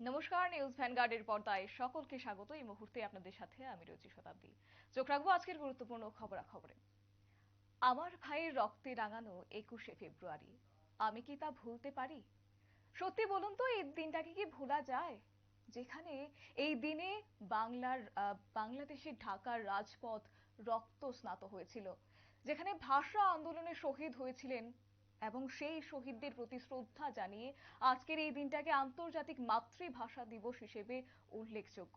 নমস্কার, নিউজ ভ্যানগার্ডের পর্দায় সকলকে স্বাগত। এই মুহূর্তে আপনাদের সাথে আমি রচি শতাব্দী। চোখ রাখব আজকের গুরুত্বপূর্ণ খবরাখবরে। আমার ভাইয়ের রক্তে রাঙানো একুশে ফেব্রুয়ারি। আমি কি তা ভুলতে পারি? সত্যি বলুন তো, এই দিনটাকে কি ভোলা যায়? যেখানে এই দিনে বাংলার বাংলাদেশের ঢাকার রাজপথ রক্ত স্নাত হয়েছিল। যেখানে ভাষা আন্দোলনে শহীদ হয়েছিলেন এবং সেই শহীদদের প্রতি শ্রদ্ধা জানিয়ে আজকের এই দিনটাকে আন্তর্জাতিক মাতৃভাষা দিবস হিসেবে উল্লেখযোগ্য।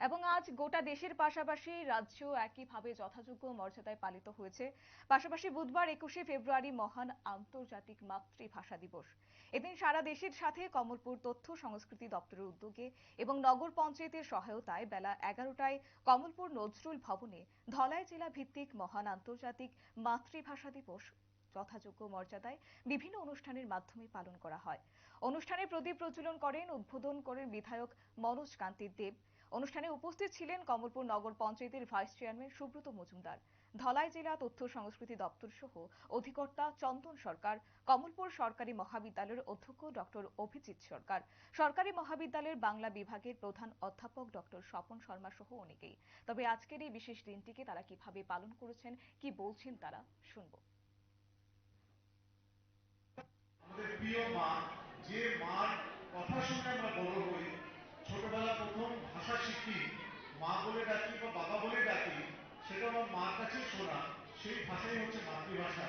এবং আজ গোটা দেশের পাশাপাশি রাজ্য একইভাবে যথাযোগ্য মর্যাদায় পালিত হয়েছে। পাশাপাশি বুধবার একুশে ফেব্রুয়ারি মহান আন্তর্জাতিক মাতৃভাষা দিবস। এদিন সারা দেশের সাথে কমলপুর তথ্য সংস্কৃতি দপ্তরের উদ্যোগে এবং নগর পঞ্চায়েতের সহায়তায় বেলা এগারোটায় কমলপুর নজরুল ভবনে ধলাই জেলা ভিত্তিক মহান আন্তর্জাতিক মাতৃভাষা দিবস যথাযোগ্য মর্যাদায় বিভিন্ন অনুষ্ঠানের মাধ্যমে পালন করা হয়। অনুষ্ঠানে প্রদীপ প্রজ্বলন করেন, উদ্বোধন করেন বিধায়ক মনোজ কান্তি দেব। অনুষ্ঠানে উপস্থিত ছিলেন কমলপুর নগর পঞ্চায়েতের ভাইস চেয়ারম্যান সুব্রত মজুমদার। ধলাই জেলা তথ্য সংস্কৃতি দপ্তর সহ অধিকর্তা চন্দন সরকার, কমলপুর সরকারি মহাবিদ্যালয়ের অধ্যক্ষ ডক্টর অভিজিৎ সরকার, সরকারি মহাবিদ্যালয়ের বাংলা বিভাগের প্রধান অধ্যাপক ডক্টর স্বপন শর্মা সহ অনেকেই। তবে আজকের এই বিশেষ দিনটিকে তারা কীভাবে পালন করেছেন, কি বলছেন তারা, শুনব আমাদের প্রিয় মা যে মার কথা শুনে আমরা বড় হই। ছোটবেলা প্রথম ভাষা শিখি, মা বলে ডাকি বা বাবা বলে ডাকি, সেটা আমার মার কাছে শোনা। সেই ভাষাই হচ্ছে মাতৃভাষা,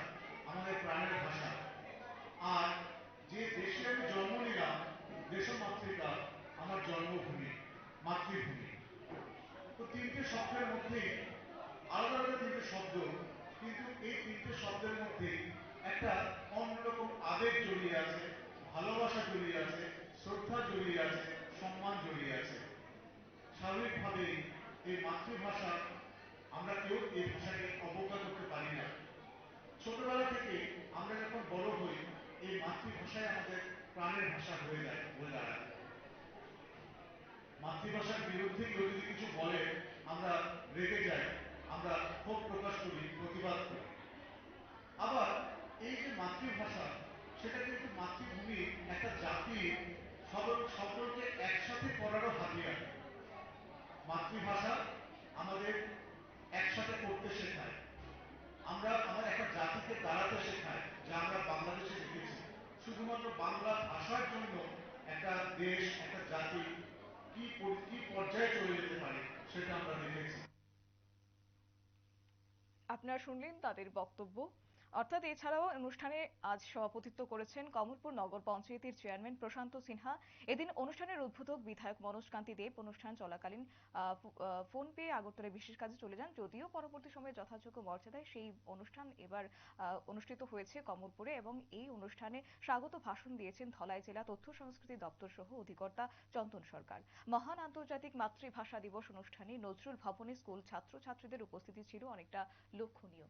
আমাদের প্রাণের ভাষা। আর যে দেশে আমি জন্ম নিলাম আমার জন্মভূমি, মাতৃভূমি। তো তিনটে শব্দের মধ্যে, আলাদা আলাদা তিনটে শব্দ, কিন্তু এই তিনটে শব্দের মধ্যে একটা অন্যরকম আবেগ জড়িয়ে আছে। ভালোবাসা জড়িয়ে আছে, শ্রদ্ধা জড়িয়ে আছে, সম্মান জড়িয়ে আছে। স্বাভাবিকভাবেই এই মাতৃভাষা, আমরা কেউ এই ভাষাকে অবজ্ঞা করতে পারি না। ছোটবেলা থেকে আমরা যখন বড় হই, এই মাতৃভাষায় আমাদের প্রাণের ভাষা হয়ে যায়, হয়ে দাঁড়ায়। মাতৃভাষার বিরুদ্ধে কেউ যদি কিছু বলে, আমরা রেগে যাই, আমরা ক্ষোভ প্রকাশ করি, প্রতিবাদ করি। আবার এই যে মাতৃভাষা সেটা কিন্তু মাতৃভূমি, একটা জাতি সকল সকলকে একসাথে করারও হাতিয়ার। মাতৃভাষা আমাদের একসাথে করতে শেখায়। আমরা আমার একটা জাতিকে দাঁড়াতে শেখায়, যা আমরা বাংলাদেশে দেখেছি। শুধুমাত্র বাংলা ভাষার জন্য একটা দেশ, একটা জাতি কি কি পর্যায়ে চলে যেতে পারে সেটা আমরা দেখেছি। আপনারা শুনলেন তাদের বক্তব্য। অর্থাৎ এছাড়াও অনুষ্ঠানে আজ সভাপতিত্ব করেছেন কমলপুর নগর পঞ্চায়েতের চেয়ারম্যান প্রশান্ত সিনহা। এদিন অনুষ্ঠানের উদ্বোধক বিধায়ক মনোজ কান্তি দেব। অনুষ্ঠান চলাকালীন ফোন পেয়ে আগরতলা বিশেষ কাজে চলে যান। যদিও পরবর্তী সময়ে যথাযোগ্য মর্যাদায় সেই অনুষ্ঠান এবার অনুষ্ঠিত হয়েছে কমলপুরে এবং এই অনুষ্ঠানে স্বাগত ভাষণ দিয়েছেন ধলাই জেলা তথ্য সংস্কৃতি দপ্তর সহ অধিকর্তা চন্দন সরকার। মহান আন্তর্জাতিক মাতৃভাষা দিবস অনুষ্ঠানে নজরুল ভবনে স্কুল ছাত্রছাত্রীদের উপস্থিতি ছিল অনেকটা লক্ষণীয়।